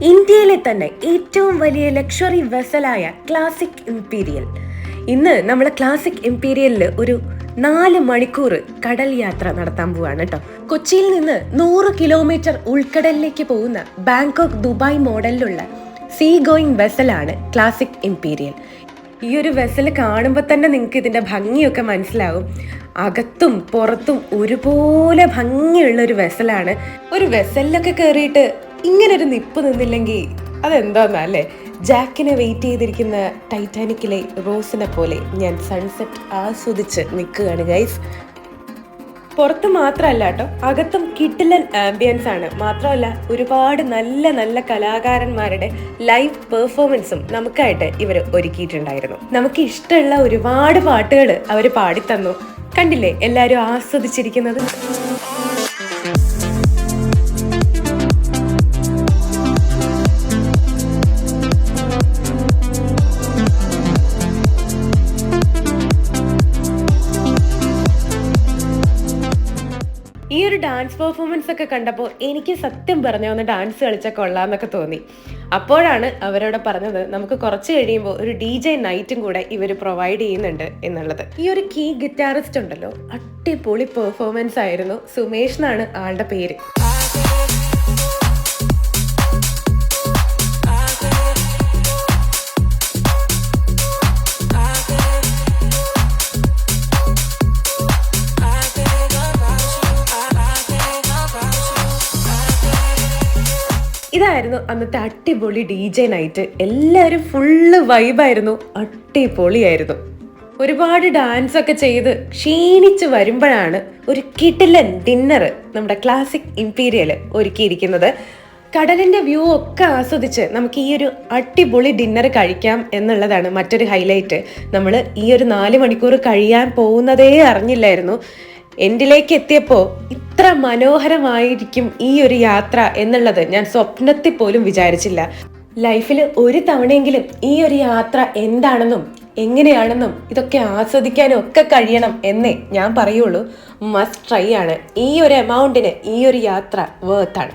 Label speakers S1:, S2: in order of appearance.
S1: ഇന്ത്യയിലെ തന്നെ ഏറ്റവും വലിയ ലക്ഷറി വെസലായ ക്ലാസിക് ഇംപീരിയൽ ഇന്ന് നമ്മൾ ക്ലാസിക് ഇംപീരിയലിൽ ഒരു നാല് മണിക്കൂർ കടൽ യാത്ര നടത്താൻ പോവാണ് കേട്ടോ കൊച്ചിയിൽ നിന്ന് നൂറ് കിലോമീറ്റർ ഉൾക്കടലിലേക്ക് പോകുന്ന ബാങ്കോക്ക് ദുബായ് മോഡലിലുള്ള സീ ഗോയിങ് വെസലാണ് ക്ലാസിക് ഇംപീരിയൽ ഈ ഒരു വെസൽ കാണുമ്പോൾ തന്നെ നിങ്ങൾക്ക് ഇതിന്റെ ഭംഗിയൊക്കെ മനസ്സിലാവും. അകത്തും പുറത്തും ഒരുപോലെ ഭംഗിയുള്ള ഒരു വെസലാണ് ഒരു വെസലിലൊക്കെ കയറിയിട്ട് ഇങ്ങനെ ഒരു നിപ്പ് നിന്നില്ലെങ്കിൽ അതെന്തോന്നാ അല്ലേ? ജാക്കിനെ വെയിറ്റ് ചെയ്തിരിക്കുന്ന ടൈറ്റാനിക്കിലെ റോസിനെ പോലെ ഞാൻ സൺസെറ്റ് ആസ്വദിച്ച് നിൽക്കുകയാണ് ഗൈസ്. പുറത്ത് മാത്രമല്ല കേട്ടോ അകത്തും കിട്ടിലൻ ആംബിയൻസ് ആണ്. മാത്രമല്ല ഒരുപാട് നല്ല നല്ല കലാകാരന്മാരുടെ ലൈവ് പെർഫോമൻസും നമുക്കായിട്ട് ഇവർ ഒരുക്കിയിട്ടുണ്ടായിരുന്നു. നമുക്ക് ഇഷ്ടമുള്ള ഒരുപാട് പാട്ടുകൾ അവർ പാടിത്തന്നു. കണ്ടില്ലേ? എല്ലാവരും ആസ്വദിച്ചിരിക്കുന്നത്? ഈ ഒരു ഡാൻസ് പെർഫോമൻസ് ഒക്കെ കണ്ടപ്പോൾ എനിക്ക് സത്യം പറഞ്ഞു ഒന്ന് ഡാൻസ് കളിച്ചാൽ കൊള്ളാന്നൊക്കെ തോന്നി. അപ്പോഴാണ് അവരോട് പറഞ്ഞത് നമുക്ക് കുറച്ച് കഴിയുമ്പോൾ ഒരു ഡി ജെ നൈറ്റും കൂടെ ഇവർ പ്രൊവൈഡ് ചെയ്യുന്നുണ്ട് എന്നുള്ളത്. ഈ ഒരു കീ ഗിറ്റാറിസ്റ്റ് ഉണ്ടല്ലോ അടിപൊളി പെർഫോമൻസ് ആയിരുന്നു സുമേഷ് എന്നാണ് ആളുടെ പേര്. ഇതായിരുന്നു അന്നത്തെ അടിപൊളി ഡി ജെ നൈറ്റ് എല്ലാവരും ഫുള്ള് വൈബായിരുന്നു അടിപൊളിയായിരുന്നു. ഒരുപാട് ഡാൻസ് ഒക്കെ ചെയ്ത് ക്ഷീണിച്ച് വരുമ്പോഴാണ് ഒരു കിടിലൻ ഡിന്നർ നമ്മുടെ ക്ലാസിക് ഇംപീരിയൽ ഒരുക്കിയിരിക്കുന്നത്. കടലിന്റെ വ്യൂ ഒക്കെ ആസ്വദിച്ച് നമുക്ക് ഈ ഒരു അടിപൊളി ഡിന്നർ കഴിക്കാം എന്നുള്ളതാണ് മറ്റൊരു ഹൈലൈറ്റ് നമ്മൾ ഈ ഒരു നാല് മണിക്കൂർ കഴിയാൻ പോകുന്നതേ അറിഞ്ഞില്ലായിരുന്നു. എൻഡിലേക്ക് എത്തിയപ്പോൾ ഇത്ര മനോഹരമായിരിക്കും ഈ ഒരു യാത്ര എന്നുള്ളത് ഞാൻ സ്വപ്നത്തിൽ പോലും വിചാരിച്ചില്ല. ലൈഫിൽ ഒരു തവണയെങ്കിലും ഈ ഒരു യാത്ര എന്താണെന്നും എങ്ങനെയാണെന്നും ഇതൊക്കെ ആസ്വദിക്കാനും ഒക്കെ കഴിയണം എന്നേ ഞാൻ പറയുള്ളൂ. മസ്റ്റ് ട്രൈ ആണ്. ഈ ഒരു എമൗണ്ടിന് ഈ ഒരു യാത്ര വേർത്താണ്